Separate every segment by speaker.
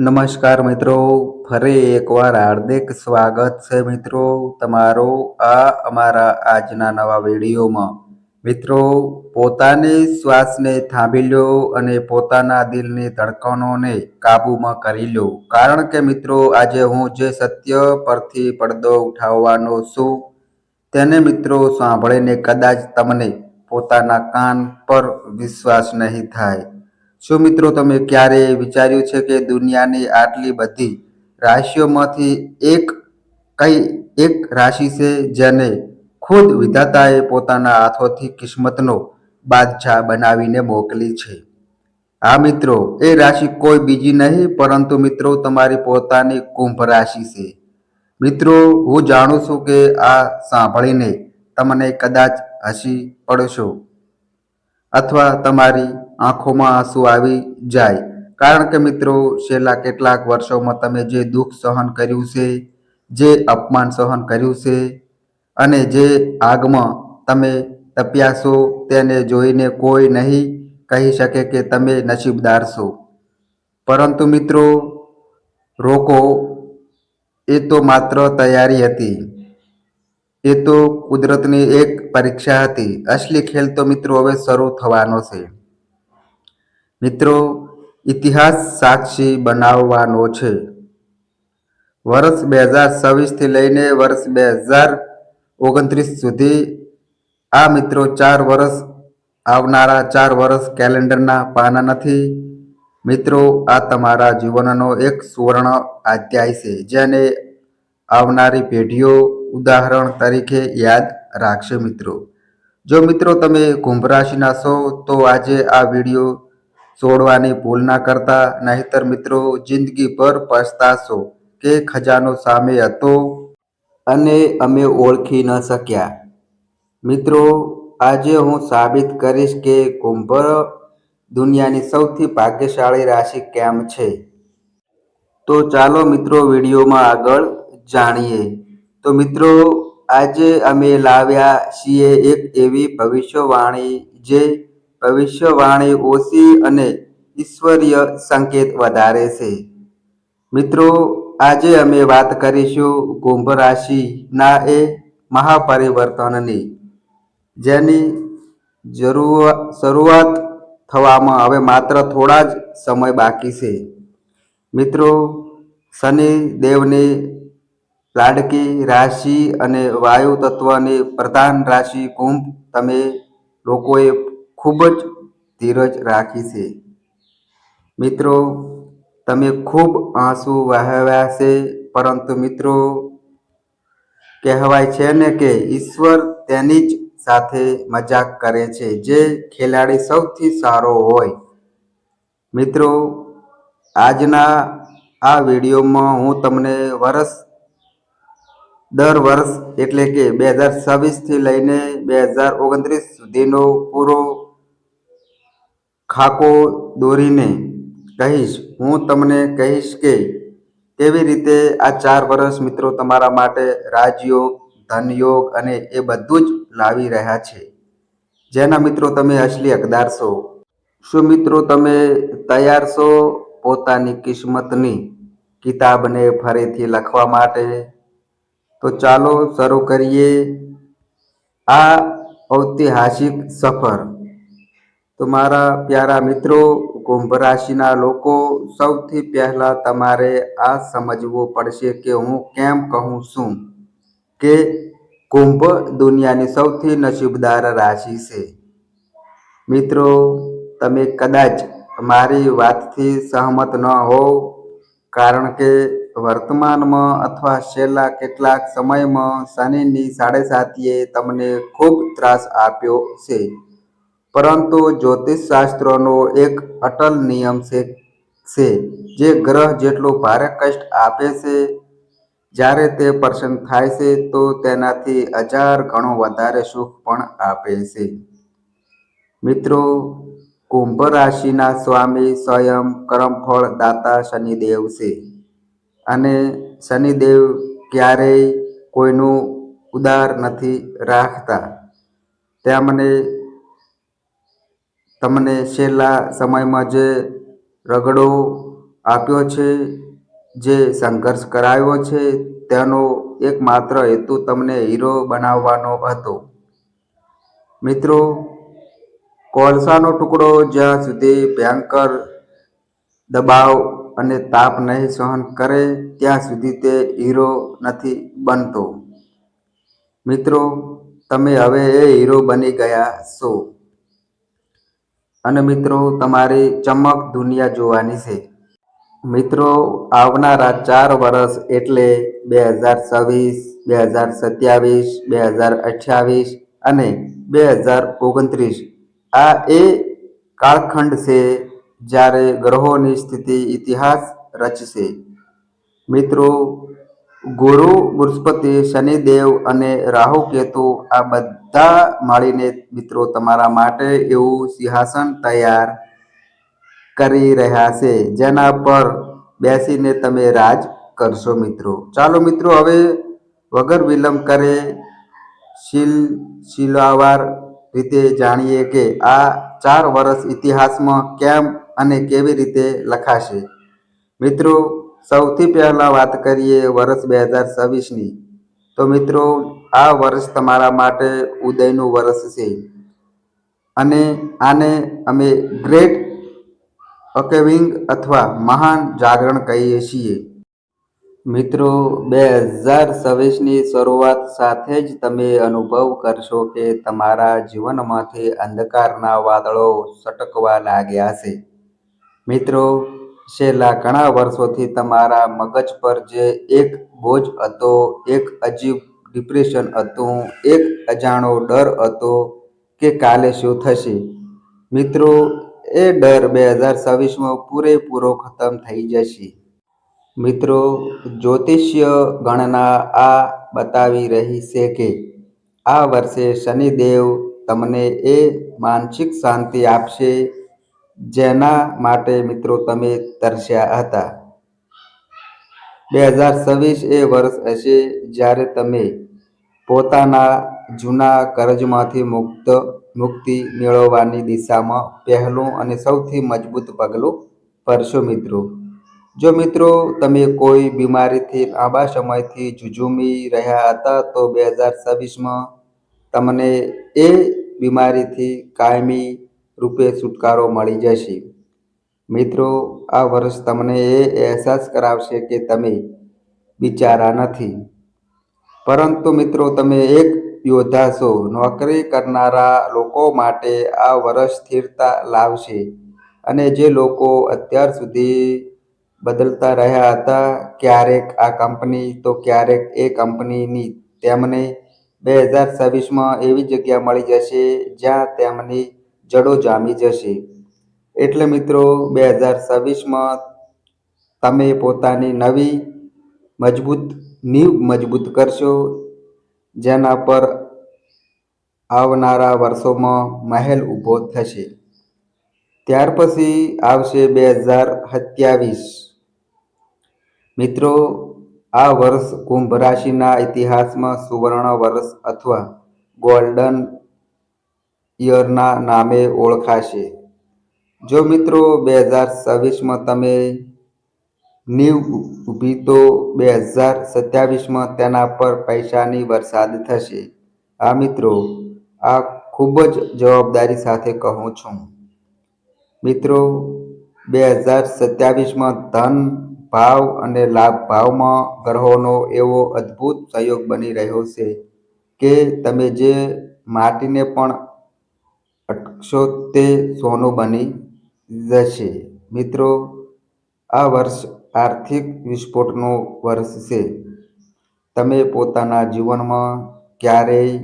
Speaker 1: નમસ્કાર મિત્રો, ફરી એકવાર હાર્દિક સ્વાગત છે મિત્રો તમારો આ અમારા આજના નવા વિડીયોમાં. મિત્રો, પોતાની શ્વાસને થાંભી લો અને પોતાના દિલની ધડકનોને કાબૂમાં કરી લો. કારણ કે મિત્રો, આજે હું જે સત્ય પરથી પડદો ઉઠાવવાનો છું, તેને મિત્રો સાંભળીને કદાચ તમને પોતાના કાન પર વિશ્વાસ નહીં થાય. શું મિત્રો તમે ક્યારેય વિચાર્યું છે કે દુનિયાની આટલી બધી રાશિઓમાંથી એક કઈ એક રાશિ છે જેને ખુદ વિધાતાએ પોતાના હાથોથી કિસ્મતનો બાદશાહ બનાવીને મોકલી છે? આ મિત્રો, એ રાશિ કોઈ બીજી નહીં, પરંતુ મિત્રો તમારી પોતાની કુંભ રાશિ છે. મિત્રો, હું જાણું છું કે આ સાંભળીને તમને કદાચ હસી પડશો અથવા તમારી આંખોમાં આંસુ આવી જાય. કારણ કે મિત્રો, છેલ્લા કેટલાક વર્ષોમાં તમે જે દુઃખ સહન કર્યું છે, જે અપમાન સહન કર્યું છે, અને જે આગમાં તમે તપ્યા છો, તેને જોઈને કોઈ નહીં કહી શકે કે તમે નસીબદાર છો. પરંતુ મિત્રો, રોકો, એ તો માત્ર તૈયારી હતી. એ તો કુદરતની એક પરીક્ષા હતી. અસલી ખેલ તો મિત્રો હવે શરૂ થવાનો છે. મિત્રો, ઇતિહાસ સાક્ષી બનાવવાનો છે. વર્ષ બે હજાર છવ્વીસથી લઈને વર્ષ બે હજાર ઓગણત્રીસ સુધી આ મિત્રો ચાર વર્ષ, આવનારા ચાર વર્ષ કેલેન્ડરના પાના નથી. મિત્રો, આ તમારા જીવનનો એક સુવર્ણ અધ્યાય છે, જેને આવનારી પેઢીઓ ઉદાહરણ તરીકે યાદ રાખશે મિત્રો. જો મિત્રો તમે કુંભ રાશિના છો, તો આજે આ વીડિયો છોડવાની ભૂલ ના કરતા નહીતર મિત્રો જિંદગી પર પછતાશો કે ખજાનો સામે હતો અને અમે ઓળખી ન શક્યા. મિત્રો, આજે હું સાબિત કરીશ કે કુંભ દુનિયાની સૌથી ભાગ્યશાળી રાશિ કેમ છે? તો ચાલો મિત્રો વિડીયોમાં આગળ જાણીએ. તો મિત્રો, આજે અમે લાવ્યા છીએ એક એવી ભવિષ્યવાણી જે ભવિષ્યવાણી ઓછી અને ઈશ્વરીય સંકેત વધારે છે. મિત્રો, આજે અમે વાત કરીશું કુંભ રાશિના એ મહાપરિવર્તનની, જેની જરૂર, શરૂઆત થવામાં હવે માત્ર થોડા જ સમય બાકી છે. મિત્રો, શનિ દેવની લાડકી રાશિ અને વાયુ તત્વની પ્રધાન રાશિ કુંભ, તમે લોકોએ ખૂબ જ ધીરજ રાખી છે. મિત્રો, તમે ખૂબ આંસુ વહાવ્યા છે, પરંતુ મિત્રો, કહેવાય છે ને કે ઈશ્વર તેની જ સાથે મજાક કરે છે, જે ખેલાડી સૌથી સારો હોય. મિત્રો, આજના આ વિડીયોમાં હું તમને વર્ષ, દર વર્ષ એટલે કે બે હજાર છવ્વીસથી લઈને બે હજાર ઓગણત્રીસ સુધીનો પૂરો ખાકો દોરીને કહીશ, હું તમને કહીશ કે કેવી રીતે આ ચાર વર્ષ મિત્રો તમારા માટે રાજયોગ, ધનયોગ અને એ બધું જ લાવી રહ્યા છે. જેના મિત્રો તમે અસલી હકદાર છો. શું મિત્રો તમે તૈયાર છો પોતાની કિસ્મતની કિતાબને ફરીથી લખવા માટે? તો ચાલો શરૂ કરીએ આ ઐતિહાસિક સફર. તો મારા પ્યારા મિત્રો, કુંભ રાશિના લોકો, સૌથી પહેલા તમારે આ સમજવું પડશે કે હું કેમ કહું છું કે કુંભ દુનિયાની સૌથી નસીબદાર રાશિ છે. મિત્રો, તમે કદાચ મારી વાતથી સહમત ન હો કારણ કે વર્તમાનમાં અથવા છેલ્લા કેટલાક સમયમાં શનિની સાડેસાતીએ તમને ખૂબ ત્રાસ આપ્યો છે. પરંતુ જ્યોતિષ શાસ્ત્રનો એક અટલ નિયમ છે છે, જે ગ્રહ જેટલું ભારે કષ્ટ આપે છે, જ્યારે તે પ્રસન્ન થાય છે, તો તેનાથી હજાર ગણો વધારે સુખ પણ આપે છે. મિત્રો, કુંભ રાશિના સ્વામી સ્વયં કર્મફળ દાતા શનિદેવ છે અને શનિદેવ ક્યારેય કોઈનું ઉદાર નથી રાખતા. તેમને તમને છેલ્લા સમયમાં જે રગડો આપ્યો છે, જે સંઘર્ષ કરાયો છે, તેનો એકમાત્ર હેતુ તમને હીરો બનાવવાનો હતો. મિત્રો, કોલસાનો ટુકડો જ્યાં સુધી ભયંકર દબાવ અને તાપ નહીં સહન કરે, ત્યાં સુધી તે હીરો નથી બનતો. મિત્રો, તમે હવે એ હીરો બની ગયા છો. અને મિત્રો, તમારી ચમક દુનિયા જોવાની છે. મિત્રો, આવનારા ચાર વર્ષ એટલે બે હજાર છવ્વીસ, બે હજાર સત્યાવીસ, બે હજાર અઠ્યાવીસ અને બે હજાર ઓગણત્રીસ. આ એ કાળખંડ છે જ્યારે ગ્રહોની સ્થિતિ ઇતિહાસ રચશે. મિત્રો, ગુરુ, બૃહસ્પતિ, શનિદેવ અને રાહુ કેતુ આ બધા મળીને મિત્રો તમારા માટે એવું સિંહાસન તૈયાર કરી રહ્યા છે, જેના પર બેસીને તમે રાજ કરશો મિત્રો. ચાલો મિત્રો, હવે વગર વિલંબ કરે શીલ શિલાવાર રીતે જાણીએ કે આ ચાર વર્ષ ઇતિહાસમાં કેમ અને કેવી રીતે લખાશે. મિત્રો, સૌથી પહેલાં વાત કરીએ વર્ષ બે હજાર છવ્વીસની. તો મિત્રો આ વર્ષ તમારા માટે ઉદયનું વર્ષ છે. અને આને અમે ગ્રેટ અકેવિંગ અથવા મહાન જાગરણ કહીએ છીએ. મિત્રો, બે હજાર છવ્વીસની શરૂઆત સાથે જ તમે અનુભવ કરશો કે તમારા જીવનમાંથી અંધકારના વાદળો સટકવા લાગ્યા છે. મિત્રો, છેલ્લા ઘણા વર્ષોથી તમારા મગજ પર જે એક બોજ હતો, એક અજીબ ડિપ્રેશન હતું, એક અજાણો ડર હતો કે કાલે શું થશે. મિત્રો, એ ડર બે હજાર છવ્વીસમાં પૂરેપૂરો ખતમ થઈ જશે. મિત્રો, જ્યોતિષ્ય ગણના આ બતાવી રહી છે કે આ વર્ષે શનિદેવ તમને એ માનસિક શાંતિ આપશે જેના માટે મિત્રો તમે તરસ્યા હતા. બે હજાર છવ્વીસ એ વર્ષ હશે જ્યારે તમે પોતાના જૂના કર્જમાંથી મુક્ત, મુક્તિ મેળવવાની દિશામાં પહેલું અને સૌથી મજબૂત પગલું ભરશો મિત્રો. જો મિત્રો તમે કોઈ બીમારીથી લાંબા સમયથી ઝઝૂમી રહ્યા હતા તો બે હજાર છવ્વીસમાં તમને એ બીમારીથી કાયમી રૂપે છુટકારો મળી જશે. મિત્રો, આ વર્ષ તમને એ અહેસાસ કરાવશે કે તમે બિચારા નથી. પરંતુ મિત્રો, તમે એક યોદ્ધા છો. નોકરી કરનારા લોકો માટે આ વર્ષ સ્થિરતા લાવશે. અને જે લોકો અત્યાર સુધી બદલતા રહ્યા હતા, ક્યારેક આ કંપની તો ક્યારેક એ કંપનીની. તેમને બે હજાર છવ્વીસમાં એવી જગ્યા મળી જશે જ્યાં તેમની જડો જામી જશે. એટલે મિત્રો, બે હજાર છવ્વીસમાં તમે પોતાની નવી, મજબૂત નીવ મજબૂત કરશો, જેના પર આવનારા વર્ષોમાં મહેલ ઊભો થશે. ત્યાર પછી આવશે બે હજાર સત્યાવીસ મિત્રો, આ વર્ષ કુંભ રાશિના ઇતિહાસમાં સુવર્ણ વર્ષ અથવા ગોલ્ડન યરના નામે ઓળખાશે. જો મિત્રો બે હજાર છવ્વીસમાં તમે નીવ ઊભી તો બે હજાર સત્યાવીસમાં તેના પર પૈસાની વરસાદ થશે. આ મિત્રો, આ ખૂબ જ જવાબદારી સાથે કહું છું. મિત્રો, બે હજાર સત્યાવીસમાં ધન, ભાવ અને લાભ ભાવમાં ગ્રહોનો એવો અદ્ભુત સહયોગ બની રહ્યો છે કે તમે જે માટીને પણ અટકશો તે સોનું બની જશે. મિત્રો, આ વર્ષ આર્થિક વિસ્ફોટનો વર્ષ છે. તમે પોતાના જીવનમાં ક્યારેય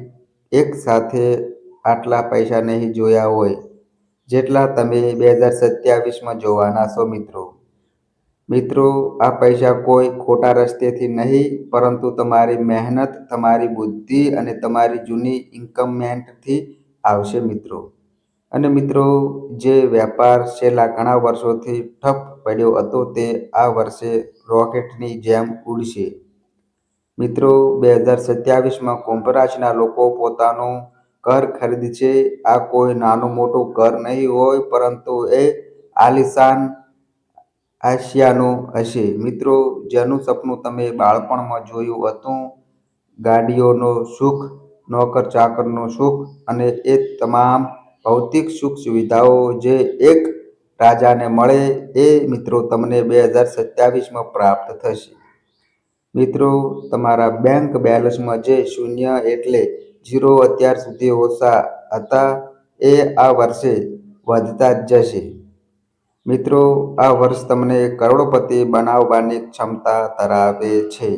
Speaker 1: એક સાથે આટલા પૈસા નહીં જોયા હોય, જેટલા તમે બે હજાર સત્યાવીસમાં જોવાના છો મિત્રો. મિત્રો, આ પૈસા કોઈ ખોટા રસ્તેથી નહીં, પરંતુ તમારી મહેનત, તમારી બુદ્ધિ અને તમારી જૂની ઇન્કમેન્ટથી આવશે મિત્રો. અને મિત્રો, જે વેપાર છેલ્લા ઘણા વર્ષોથી ઠપ પડ્યો હતો તે આ વર્ષે રોકેટની જેમ ઉડશે. મિત્રો, બે હજાર સત્યાવીસમાં કુંભરાશના લોકો પોતાનું ઘર ખરીદશે. આ કોઈ નાનું મોટું ઘર નહીં હોય, પરંતુ એ આલિશાન આશિયાનું હશે. મિત્રો, જેનું સપનું તમે બાળપણમાં જોયું હતું, ગાડીઓનો સુખ નોકર ચાકરનો સુખ અને એ તમામ ભૌતિક સુખ સુવિધાઓ જે એક રાજાને મળે એ મિત્રો તમને બે હજાર સત્યાવીસમાં પ્રાપ્ત થશે. મિત્રો, તમારા બેંક બેલેન્સમાં જે શૂન્ય એટલે ઝીરો અત્યાર સુધી ઓછા હતા એ આ વર્ષે વધતા જ જશે. મિત્રો, આ વર્ષ તમને કરોડપતિ બનાવવાની ક્ષમતા ધરાવે છે.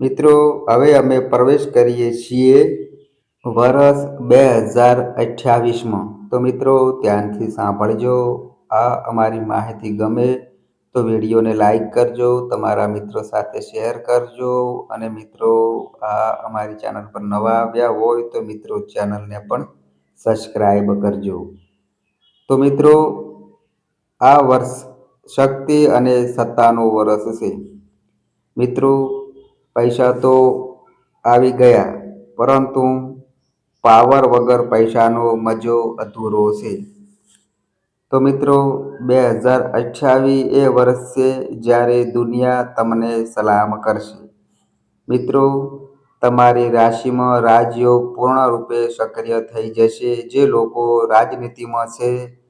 Speaker 1: મિત્રો, હવે અમે પ્રવેશ કરીએ છીએ વર્ષ બે હજાર અઠ્યાવીસમાં. તો મિત્રો, ધ્યાનથી સાંભળજો. આ અમારી માહિતી ગમે તો વિડીયોને લાઈક કરજો, તમારા મિત્રો સાથે શેર કરજો અને મિત્રો, આ અમારી ચેનલ પર નવા આવ્યા હોય તો મિત્રો ચેનલને પણ સબસ્ક્રાઈબ કરજો. તો મિત્રો, આ વર્ષ શક્તિ અને સત્તાનું વર્ષ છે. મિત્રો, પૈસા તો આવી ગયા, પરંતુ પાવર વગર પૈસાનો મજો અધૂરો છે. તો મિત્રો, બે હજાર અઠ્યાવીસ એ વર્ષ છે જ્યારે દુનિયા તમને સલામ કરશે. મિત્રો, તમારી રાશિમાં રાજયોગ પૂર્ણરૂપે સક્રિય થઈ જશે. જે લોકો રાજનીતિમાં છે,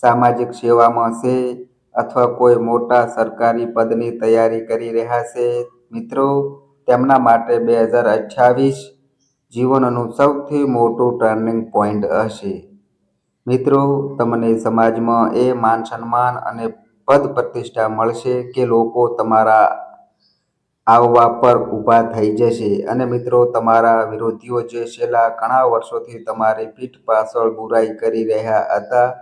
Speaker 1: સામાજિક સેવામાં છે, અથવા કોઈ મોટા સરકારી પદની તૈયારી કરી રહ્યા છે, મિત્રો, તેમના માટે બે હજાર અઠ્યાવીસ જીવનનું સૌથી મોટું ટર્નિંગ પોઈન્ટ હશે. મિત્રો, તમને સમાજમાં એ માન સન્માન અને પદ પ્રતિષ્ઠા મળશે કે લોકો તમારા આવવા પર ઊભા થઈ જશે. અને મિત્રો, તમારા વિરોધીઓ જે છેલ્લા ઘણા વર્ષોથી તમારી પીઠ પાછળ બુરાઈ કરી રહ્યા હતા,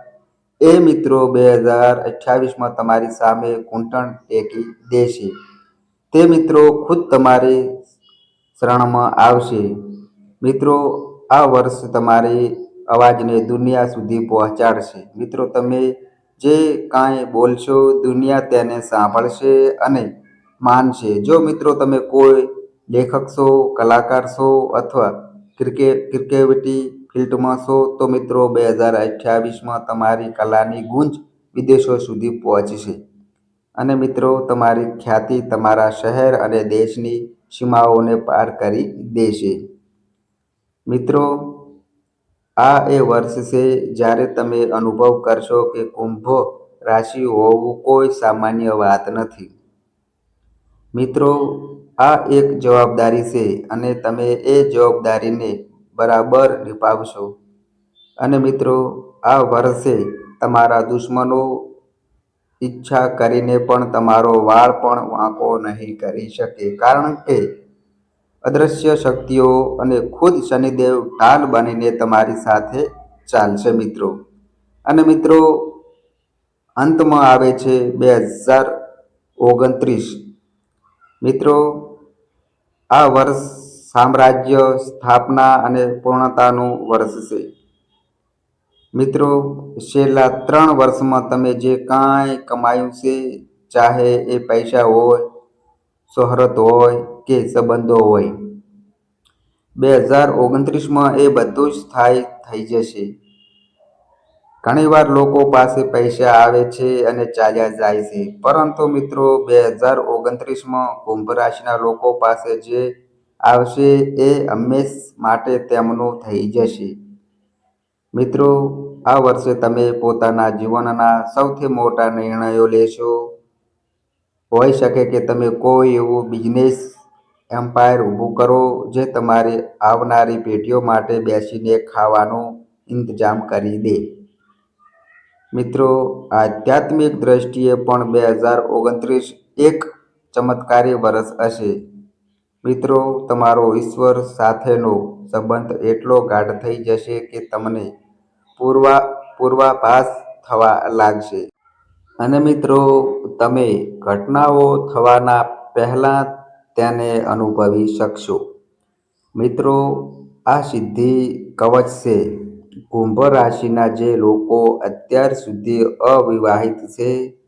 Speaker 1: એ મિત્રો બે હજાર અઠ્યાવીસમાં તમારી સામે ઘૂંટણ ટેકી દેશે. તે મિત્રો ખુદ તમારી શરણમાં આવશે. મિત્રો, આ વર્ષ તમારી અવાજને દુનિયા સુધી પહોંચાડશે. મિત્રો, તમે જે કાંઈ બોલશો દુનિયા તેને સાંભળશે અને માનશે. જો મિત્રો, તમે કોઈ લેખક છો, કલાકાર છો અથવા ક્રિકેટ ક્રિકેટી ફિલ્ડમાં છો, તો મિત્રો, બે હજાર અઠ્યાવીસમાં તમારી કલાની ગુંજ વિદેશો સુધી પહોંચશે. અને મિત્રો, તમારી ખ્યાતિ તમારા શહેર અને દેશની સીમાઓને પાર કરી દેશે. મિત્રો, આ એ વર્ષ છે જ્યારે તમે અનુભવ કરશો કે કુંભ રાશિ હોવું કોઈ સામાન્ય વાત નથી. મિત્રો, આ એક જવાબદારી છે અને તમે એ જવાબદારીને બરાબર નિભાવશો. અને મિત્રો, આ વર્ષે તમારા દુશ્મનો ઈચ્છા કરીને પણ તમારો વાળ પણ વાંકો નહીં કરી શકે. કારણ કે અદ્રશ્ય શક્તિઓ અને ખુદ શનિદેવ ઢાલ બનીને તમારી સાથે ચાલશે મિત્રો. અને મિત્રો, અંતમાં આવે છે બે હજાર ઓગણત્રીસ. મિત્રો, આ વર્ષ સામ્રાજ્ય સ્થાપના અને પૂર્ણતાનું વર્ષ છે. મિત્રો, છેલ્લા ત્રણ વર્ષમાં તમે જે કાંઈ કમાયું છે, ચાહે એ પૈસા હોય શોહરત હોય કે સંબંધો હોય. બે હજાર ઓગણત્રીસમાં એ બધું જ સ્થાયી થઈ જશે. ઘણીવાર લોકો પાસે પૈસા આવે છે અને ચાલ્યા જાય છે. પરંતુ મિત્રો, બે હજાર ઓગણત્રીસમાં કુંભ રાશિના લોકો પાસે જે આવશે એ હંમેશ માટે તેમનું થઈ જશે. મિત્રો, આ વર્ષે તમે પોતાના જીવનના સૌથી મોટા નિર્ણયો લેશો. હોઈ શકે કે તમે કોઈ એવું બિઝનેસ એમ્પાયર ઊભું કરો જે તમારી આવનારી પેઢીઓ માટે બેસીને ખાવાનો ઇંતજામ કરી દે. મિત્રો, આધ્યાત્મિક દ્રષ્ટિએ પણ બે હજાર ઓગણત્રીસ એક ચમત્કારી વર્ષ હશે. મિત્રો, તમારો ઈશ્વર સાથેનો સંબંધ એટલો ગાઢ થઈ જશે કે તમને પૂર્વા પૂર્વાભાસ થવા લાગશે. અને મિત્રો, તમે ઘટનાઓ થવાના પહેલાં તેને અનુભવી શકશો. મિત્રો, આ સિદ્ધિ કવચ છે. કુંભ રાશિના જે લોકો અત્યાર સુધી અવિવાહિત છે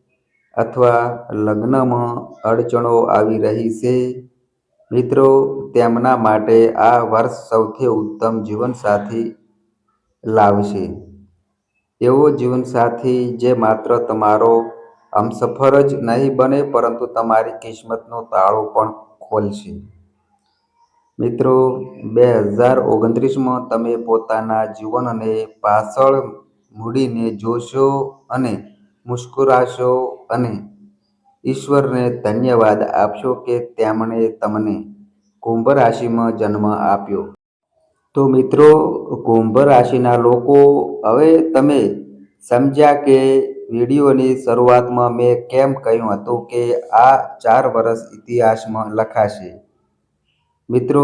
Speaker 1: અથવા લગ્નમાં અડચણો આવી રહી છે, મિત્રો, તેમના માટે આ વર્ષ સૌથી ઉત્તમ જીવનસાથી લાવશે. એવો જીવનસાથી જે માત્ર તમારો હમસફર જ નહીં બને, પરંતુ તમારી કિસ્મતનો તાળો પણ ખોલશે. મિત્રો, બે હજાર ઓગણત્રીસમાં તમે પોતાના જીવનને પાછળ મૂડીને જોશો અને મુસ્કુરાશો અને ઈશ્વરને ધન્યવાદ આપશો કે તેમણે તમને કુંભ રાશિમાં જન્મ આપ્યો. તો મિત્રો, કુંભ રાશિના લોકો, હવે તમે સમજ્યા કે વિડીયોની શરૂઆતમાં મેં કેમ કહ્યું હતું કે આ ચાર વર્ષ ઇતિહાસમાં લખાશે. મિત્રો,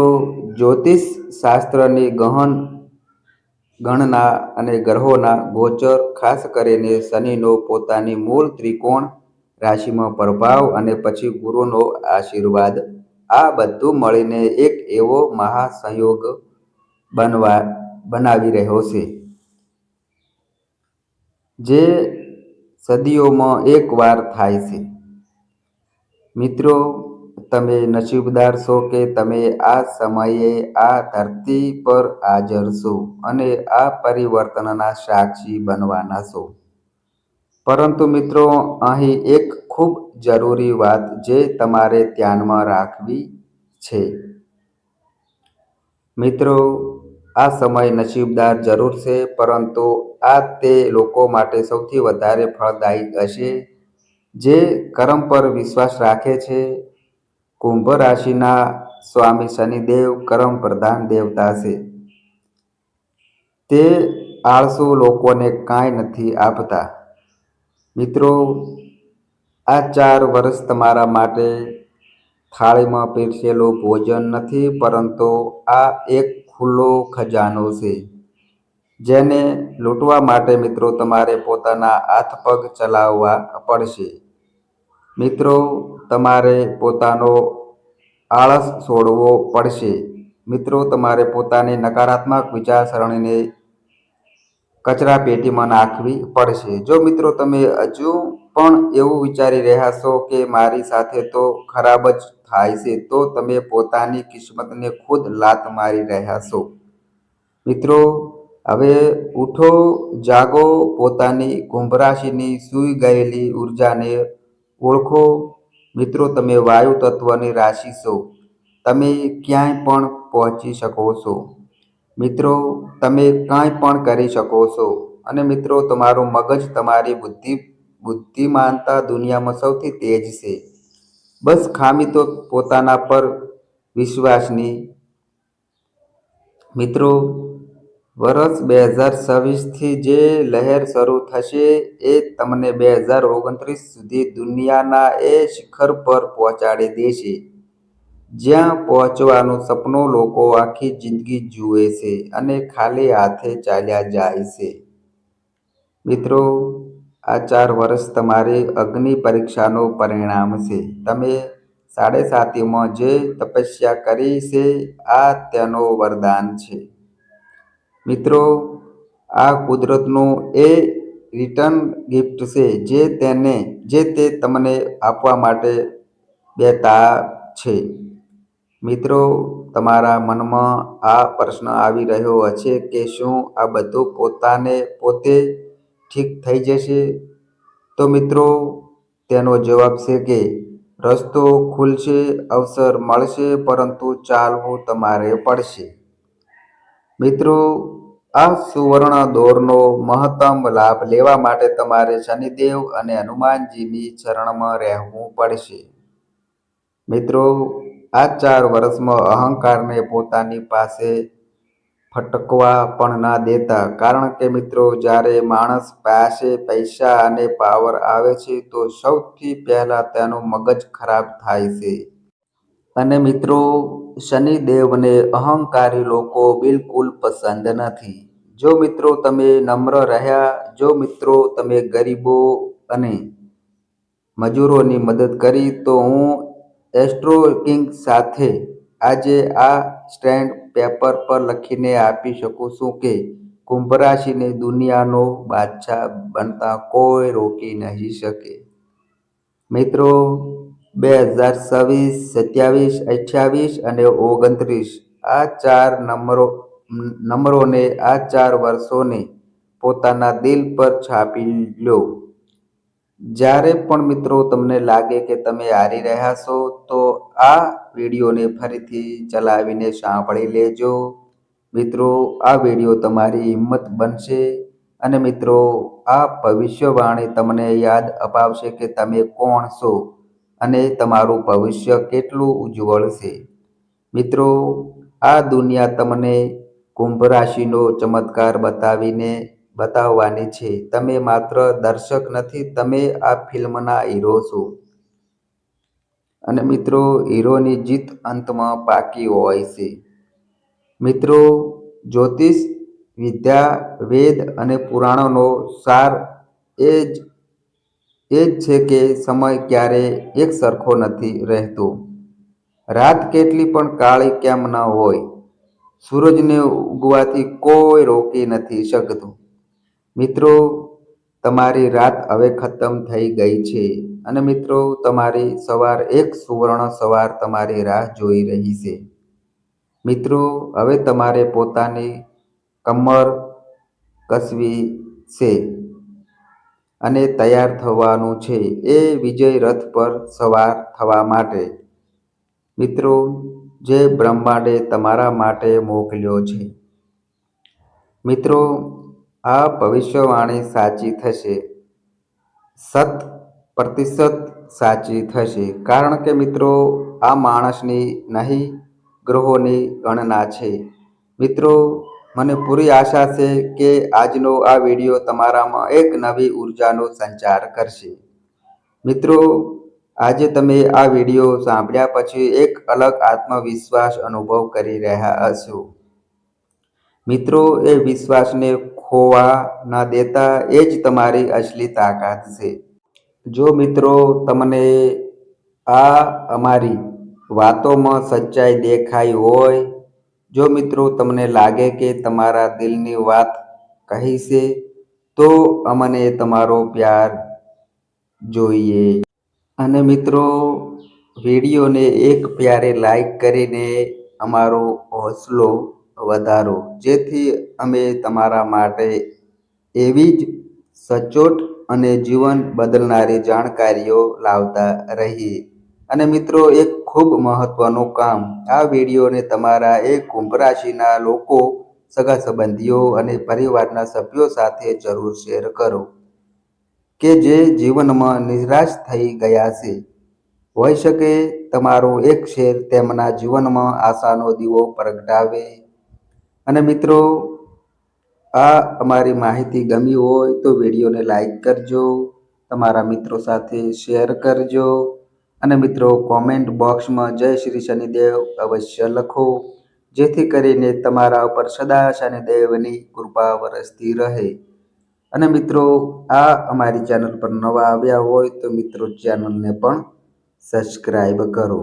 Speaker 1: જ્યોતિષ શાસ્ત્રની ગહન, ગણના અને ગ્રહોના ગોચર, ખાસ કરીને શનિનો પોતાની મૂળ ત્રિકોણ, રાશિમાં પ્રભાવ અને પછી ગુરુનો આશીર્વાદ, આ બધું મળીને એક એવો મહાસંયોગ બનવા, બનાવી રહ્યો છે. જે સદીઓમાં એકવાર થાય છે. મિત્રો, તમે નસીબદાર છો કે તમે આ સમયે આ ધરતી પર હાજર છો અને આ પરિવર્તનના સાક્ષી બનવાના છો. પરંતુ મિત્રો, અહીં એક ખૂબ જરૂરી વાત જે તમારે ધ્યાનમાં રાખવી છે. મિત્રો આ સમય નસીબદાર જરૂર છે, પરંતુ આ તે લોકો માટે સૌથી વધારે ફળદાયી હશે, જે કર્મ પર વિશ્વાસ રાખે છે. કુંભ રાશિના સ્વામી શનિદેવ કર્મ પ્રધાન દેવતા છે તે આળસુ લોકોને કાંઈ નથી આપતા. મિત્રો, આ ચાર વર્ષ તમારા માટે થાળીમાં પીરસેલું ભોજન નથી, પરંતુ આ એક ખુલ્લો ખજાનો છે. જેને લૂંટવા માટે મિત્રો તમારે પોતાના હાથ પગ ચલાવવા પડશે. મિત્રો, તમારે પોતાનો આળસ છોડવો પડશે. મિત્રો, તમારે પોતાની નકારાત્મક વિચારસરણીને કચરા પેટીમાં નાખવી પડશે. જો મિત્રો તમે હજુ પણ એવું વિચારી રહ્યા છો કે મારી સાથે તો ખરાબ જ થાય છે, તો તમે પોતાની કિસ્મતને ખુદ લાત મારી રહ્યા છો. મિત્રો, હવે ઉઠો, જાગો, પોતાની કુંભરાશિની સૂઈ ગયેલી ઉર્જાને ઓળખો. મિત્રો, તમે વાયુ તત્વની રાશિ છો. તમે ક્યાંય પણ પહોંચી શકો છો. મિત્રો, તમે કાંઈ પણ કરી શકો છો. અને મિત્રો, તમારું મગજ તમારી બુદ્ધિ, બુદ્ધિમાનતા દુનિયામાં સૌથી તેજ છે. બસ ખામી તો પોતાના પર વિશ્વાસની. મિત્રો વર્ષ બે હજાર છવ્વીસથી જે લહેર શરૂ થશે એ તમને બે હજાર ઓગણત્રીસ સુધી દુનિયાના એ શિખર પર પહોંચાડી દેશે. જ્યાં પહોંચવાનું સપનું લોકો આખી જિંદગી જુએ છે અને ખાલી હાથે ચાલ્યા જાય છે. મિત્રો આ ચાર વર્ષ તમારી અગ્નિ પરીક્ષાનું પરિણામ છે. તમે સાડે સાતીમાં જે તપસ્યા કરી છે, આ તેનો વરદાન છે. મિત્રો, આ કુદરતનું એ રિટર્ન ગિફ્ટ છે જે તેને, જે તે તમને આપવા માટે બેતા છે. મિત્રો, તમારા મનમાં આ પ્રશ્ન આવી રહ્યો હશે કે શું આ બધું પોતાને પોતે ઠીક થઈ જશે? તો મિત્રો, તેનો જવાબ છે કે રસ્તો ખુલશે, અવસર મળશે, પરંતુ ચાલવું તમારે પડશે. મિત્રો, આ સુવર્ણ દોરનો મહત્તમ લાભ લેવા માટે તમારે શનિદેવ અને હનુમાનજીની શરણમાં રહેવું પડશે. મિત્રો, આ ચાર વર્ષમાં અહંકારને પોતાની પાસે ફટકવા પણ ના દેતા. કારણ કે મિત્રો, જ્યારે માણસ પાસે પૈસા અને પાવર આવે છે, તો સૌથી પહેલા તેનું મગજ ખરાબ થાય છે. અને મિત્રો, શનિદેવને અહંકારી લોકો બિલકુલ પસંદ નથી. જો મિત્રો, તમે નમ્ર રહ્યા, જો મિત્રો, તમે ગરીબો અને મજૂરોની મદદ કરી, તો હું એસ્ટ્રો કિંગ સાથે આજે આ સ્ટેન્ડ પેપર પર લખીને આપી શકું છું કે કુંભ રાશિને દુનિયાનો બાદશાહ બનતા કોઈ રોકી નહીં શકે. મિત્રો, બે હજાર છવ્વીસ, સત્યાવીસ, અઠ્યાવીસ અને ઓગણત્રીસ આ ચાર નંબરો, નંબરોને આ ચાર વર્ષોને પોતાના દિલ પર છાપી લો જ્યારે પણ મિત્રો તમને લાગે કે તમે હારી રહ્યા છો, તો આ વિડીયોને ફરીથી ચલાવીને સાંભળી લેજો. મિત્રો, આ વીડિયો તમારી હિંમત બનશે અને મિત્રો, આ ભવિષ્યવાણી તમને યાદ અપાવશે કે તમે કોણ છો અને તમારું ભવિષ્ય કેટલું ઉજ્જવળ છે. મિત્રો, આ દુનિયા તમને કુંભ રાશિનો ચમત્કાર બતાવીને બતાવવાની છે. તમે માત્ર દર્શક નથી, તમે આ ફિલ્મના હીરો છો. અને મિત્રો, હીરોની જીત અંતમાં પાકી હોય છે. મિત્રો, જ્યોતિષ, વિદ્યા, વેદ અને પુરાણોનો સાર એ જ એ જ છે કે સમય ક્યારે એક સરખો નથી રહેતો. રાત કેટલી પણ કાળી કેમ ન હોય, સૂરજને ઉગવાથી કોઈ રોકી નથી શકતું. મિત્રો, તમારી રાત હવે ખતમ થઈ ગઈ છે અને મિત્રો, તમારી સવાર એક સુવર્ણ સવાર તમારી રાહ જોઈ રહી છે. મિત્રો, હવે તમારે પોતાની કમર કસવી છે અને તૈયાર થવાનું છે એ વિજય રથ પર સવાર થવા માટે. મિત્રો, જે બ્રહ્માંડે તમારા માટે મોકલ્યો છે. મિત્રો આ ભવિષ્યવાણી સાચી થશે? સત પ્રતિશત સાચી થશે. કારણ કે મિત્રો, આ માણસની નહીં, ગ્રહોની ગણના છે. મિત્રો, મને પૂરી આશા છે કે આજનો આ વીડિયો તમારામાં એક નવી ઉર્જાનો સંચાર કરશે. મિત્રો, આજે તમે આ વીડિયો સાંભળ્યા પછી એક અલગ આત્મવિશ્વાસ અનુભવ કરી રહ્યા હશો. મિત્રો, એ વિશ્વાસને ખોવા ન દેતા એ જ તમારી અસલી તાકાત છે. જો મિત્રો, તમને આ અમારી વાતોમાં સચ્ચાઈ દેખાઈ હોય, જો મિત્રો તમને લાગે કે તમારા દિલની વાત કહી છે, તો અમને તમારો પ્યાર જોઈએ. અને મિત્રો, વિડીયોને એક પ્યારે લાઈક કરીને અમારો હોસલો વધારો. જેથી અમે તમારા માટે એવી જ સચોટ અને જીવન બદલનારી જાણકારીઓ લાવતા રહીએ. અને મિત્રો, એક ખૂબ મહત્વનું કામ. આ વિડીયોને તમારા એક કુંભ રાશિના લોકો, સગા સંબંધીઓ અને પરિવારના સભ્યો સાથે જરૂર શેર કરો. કે જે જીવનમાં નિરાશ થઈ ગયા છે. હોઈ શકે તમારો એક શેર તેમના જીવનમાં આશાનો દીવો પ્રગટાવે અને મિત્રો, આ અમારી માહિતી ગમી હોય તો વિડીયોને લાઈક કરજો, તમારા મિત્રો સાથે શેર કરજો અને મિત્રો, કોમેન્ટ બોક્સમાં જય શ્રી શનિદેવ અવશ્ય લખો, જેથી કરીને તમારા ઉપર સદા શનિદેવની કૃપા વરસતી રહે. અને મિત્રો, આ અમારી ચેનલ પર નવા આવ્યા હોય તો મિત્રો, ચેનલને પણ સબસ્ક્રાઈબ કરો.